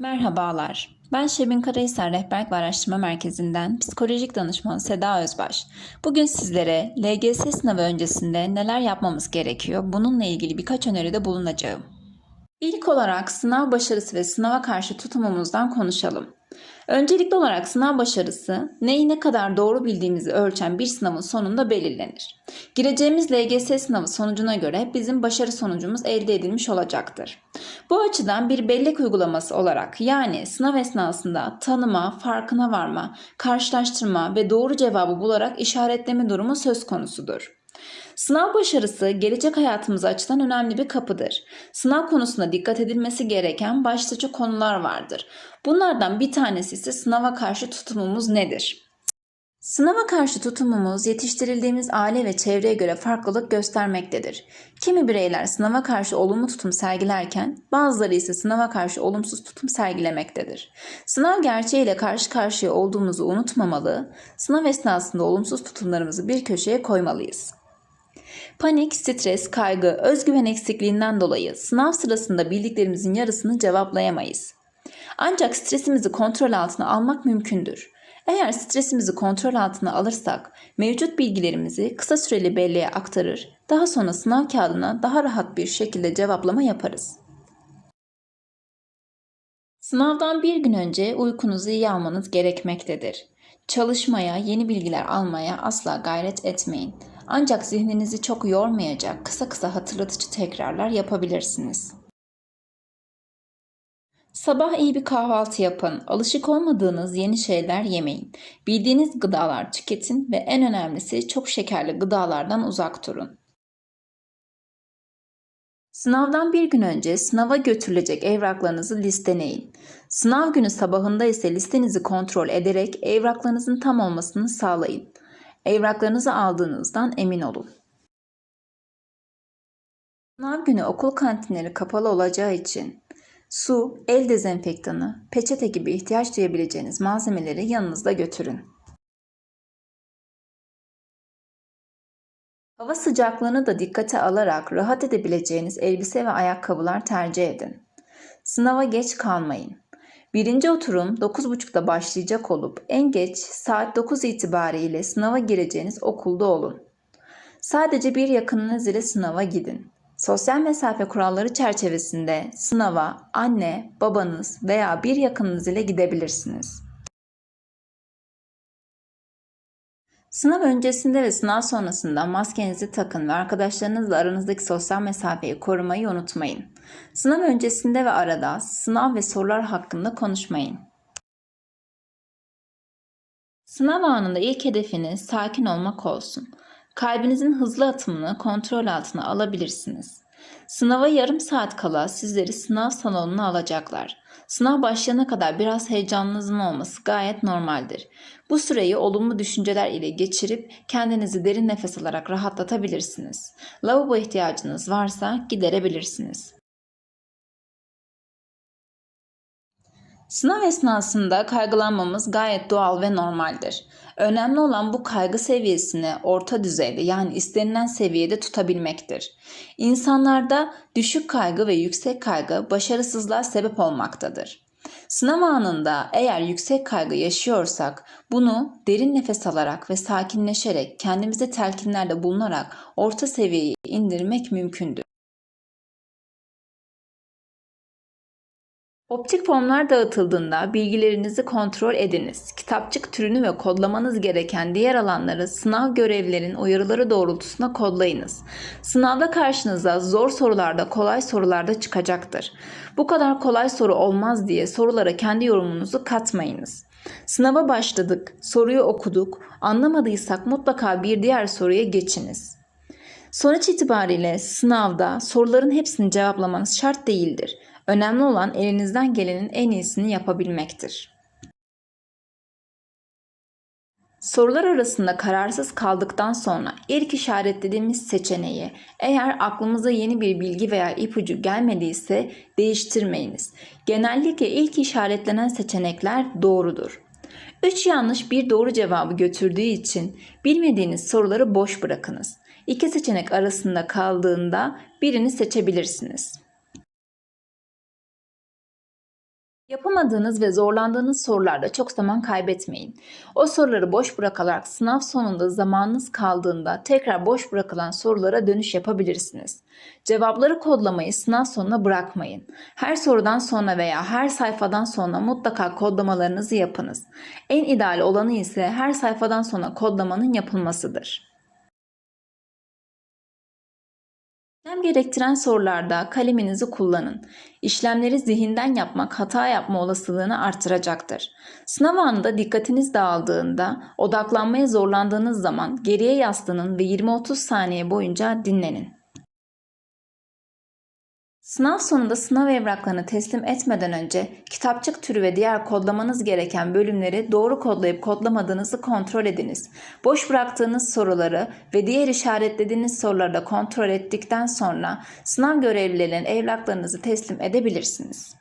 Merhabalar. Ben Şebin Karahisar Rehberlik ve Araştırma Merkezi'nden psikolojik danışman Seda Özbaş. Bugün sizlere LGS sınavı öncesinde neler yapmamız gerekiyor bununla ilgili birkaç öneride bulunacağım. İlk olarak sınav başarısı ve sınava karşı tutumumuzdan konuşalım. Öncelikli olarak sınav başarısı neyi ne kadar doğru bildiğimizi ölçen bir sınavın sonunda belirlenir. Gireceğimiz LGS sınavı sonucuna göre bizim başarı sonucumuz elde edilmiş olacaktır. Bu açıdan bir bellek uygulaması olarak yani sınav esnasında tanıma, farkına varma, karşılaştırma ve doğru cevabı bularak işaretleme durumu söz konusudur. Sınav başarısı gelecek hayatımıza açılan önemli bir kapıdır. Sınav konusunda dikkat edilmesi gereken başlıca konular vardır. Bunlardan bir tanesi ise sınava karşı tutumumuz nedir? Sınava karşı tutumumuz yetiştirildiğimiz aile ve çevreye göre farklılık göstermektedir. Kimi bireyler sınava karşı olumlu tutum sergilerken bazıları ise sınava karşı olumsuz tutum sergilemektedir. Sınav gerçeğiyle karşı karşıya olduğumuzu unutmamalı, sınav esnasında olumsuz tutumlarımızı bir köşeye koymalıyız. Panik, stres, kaygı, özgüven eksikliğinden dolayı sınav sırasında bildiklerimizin yarısını cevaplayamayız. Ancak stresimizi kontrol altına almak mümkündür. Eğer stresimizi kontrol altına alırsak mevcut bilgilerimizi kısa süreli belleğe aktarır, daha sonra sınav kağıdına daha rahat bir şekilde cevaplama yaparız. Sınavdan bir gün önce uykunuzu iyi almanız gerekmektedir. Çalışmaya, yeni bilgiler almaya asla gayret etmeyin. Ancak zihninizi çok yormayacak kısa kısa hatırlatıcı tekrarlar yapabilirsiniz. Sabah iyi bir kahvaltı yapın. Alışık olmadığınız yeni şeyler yemeyin. Bildiğiniz gıdalar tüketin ve en önemlisi çok şekerli gıdalardan uzak durun. Sınavdan bir gün önce sınava götürülecek evraklarınızı listeleyin. Sınav günü sabahında ise listenizi kontrol ederek evraklarınızın tam olmasını sağlayın. Evraklarınızı aldığınızdan emin olun. Sınav günü okul kantinleri kapalı olacağı için su, el dezenfektanı, peçete gibi ihtiyaç duyabileceğiniz malzemeleri yanınızda götürün. Hava sıcaklığını da dikkate alarak rahat edebileceğiniz elbise ve ayakkabılar tercih edin. Sınava geç kalmayın. Birinci oturum 9.30'da başlayacak olup en geç saat 9 itibariyle sınava gireceğiniz okulda olun. Sadece bir yakınınız ile sınava gidin. Sosyal mesafe kuralları çerçevesinde sınava anne, babanız veya bir yakınınız ile gidebilirsiniz. Sınav öncesinde ve sınav sonrasında maskenizi takın ve arkadaşlarınızla aranızdaki sosyal mesafeyi korumayı unutmayın. Sınav öncesinde ve arada sınav ve sorular hakkında konuşmayın. Sınav anında ilk hedefiniz sakin olmak olsun. Kalbinizin hızlı atımını kontrol altına alabilirsiniz. Sınava yarım saat kala sizleri sınav salonuna alacaklar. Sınav başlayana kadar biraz heyecanınızın olması gayet normaldir. Bu süreyi olumlu düşünceler ile geçirip kendinizi derin nefes alarak rahatlatabilirsiniz. Lavabo ihtiyacınız varsa giderebilirsiniz. Sınav esnasında kaygılanmamız gayet doğal ve normaldir. Önemli olan bu kaygı seviyesini orta düzeyde yani istenilen seviyede tutabilmektir. İnsanlarda düşük kaygı ve yüksek kaygı başarısızlığa sebep olmaktadır. Sınav anında eğer yüksek kaygı yaşıyorsak bunu derin nefes alarak ve sakinleşerek kendimize telkinlerde bulunarak orta seviyeye indirmek mümkündür. Optik formlar dağıtıldığında bilgilerinizi kontrol ediniz. Kitapçık türünü ve kodlamanız gereken diğer alanları sınav görevlerin uyarıları doğrultusunda kodlayınız. Sınavda karşınıza zor sorularda kolay sorularda çıkacaktır. Bu kadar kolay soru olmaz diye sorulara kendi yorumunuzu katmayınız. Sınava başladık, soruyu okuduk, anlamadıysak mutlaka bir diğer soruya geçiniz. Sonuç itibariyle sınavda soruların hepsini cevaplamanız şart değildir. Önemli olan elinizden gelenin en iyisini yapabilmektir. Sorular arasında kararsız kaldıktan sonra ilk işaretlediğimiz seçeneği eğer aklımıza yeni bir bilgi veya ipucu gelmediyse değiştirmeyiniz. Genellikle ilk işaretlenen seçenekler doğrudur. 3 yanlış bir doğru cevabı götürdüğü için bilmediğiniz soruları boş bırakınız. İki seçenek arasında kaldığında birini seçebilirsiniz. Yapamadığınız ve zorlandığınız sorularda çok zaman kaybetmeyin. O soruları boş bırakarak sınav sonunda zamanınız kaldığında tekrar boş bırakılan sorulara dönüş yapabilirsiniz. Cevapları kodlamayı sınav sonuna bırakmayın. Her sorudan sonra veya her sayfadan sonra mutlaka kodlamalarınızı yapınız. En ideal olanı ise her sayfadan sonra kodlamanın yapılmasıdır. Gerektiren sorularda kaleminizi kullanın. İşlemleri zihinden yapmak hata yapma olasılığını artıracaktır. Sınav anında dikkatiniz dağıldığında, odaklanmaya zorlandığınız zaman geriye yaslanın ve 20-30 saniye boyunca dinlenin. Sınav sonunda sınav evraklarını teslim etmeden önce kitapçık türü ve diğer kodlamanız gereken bölümleri doğru kodlayıp kodlamadığınızı kontrol ediniz. Boş bıraktığınız soruları ve diğer işaretlediğiniz soruları da kontrol ettikten sonra sınav görevlilerinin evraklarınızı teslim edebilirsiniz.